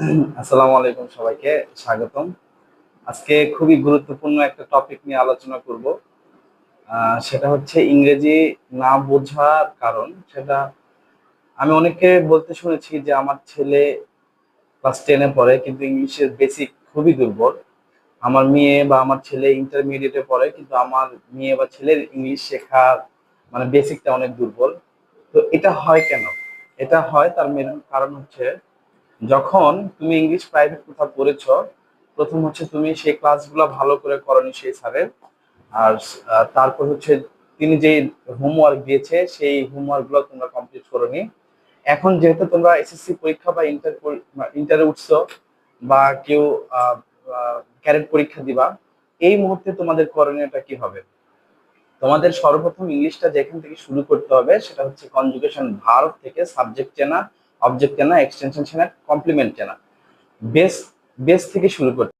আসসালামু আলাইকুম সবাইকে, স্বাগতম। আজকে খুবই গুরুত্বপূর্ণ একটা টপিক নিয়ে আলোচনা করব। সেটা হচ্ছে ইংরেজি না বোঝার কারণ। সেটা আমি অনেকে বলতে শুনেছি যে আমার ছেলে ক্লাস টেনে পড়ে, কিন্তু ইংলিশের বেসিক খুবই দুর্বল। আমার মেয়ে বা আমার ছেলে ইন্টারমিডিয়েটে পড়ে, কিন্তু আমার মেয়ে বা ছেলের ইংলিশ শেখার মানে বেসিকটা অনেক দুর্বল। তো এটা হয় কেন? এটা হয় তার মেন কারণ হচ্ছে যখন তুমি ইংলিশ প্রাইভেট কোথাও পড়েছ, প্রথম হচ্ছে তুমি সেই ক্লাসগুলো ভালো করে করনি সেই স্যারের। আর তারপর হচ্ছে তিনি যে হোমওয়ার্ক দিয়েছে, সেই হোমওয়ার্কগুলো তোমরা কমপ্লিট করনি। এখন যেহেতু তোমরা এসএসসি পরীক্ষা বা ইন্টার ইন্টারে উঠছো বা কেউ ক্যারেট পরীক্ষা দিবা, এই মুহূর্তে তোমাদের করণীয়টা কি হবে? তোমাদের সর্বপ্রথম ইংলিশটা যেখান থেকে শুরু করতে হবে, সেটা হচ্ছে কনজুগেশন ভার্ব থেকে সাবজেক্ট চেনা অবজেক্ট কেনা এক্সটেনশন চেনা কমপ্লিমেন্ট চেনা বেস বেস থেকে শুরু করতে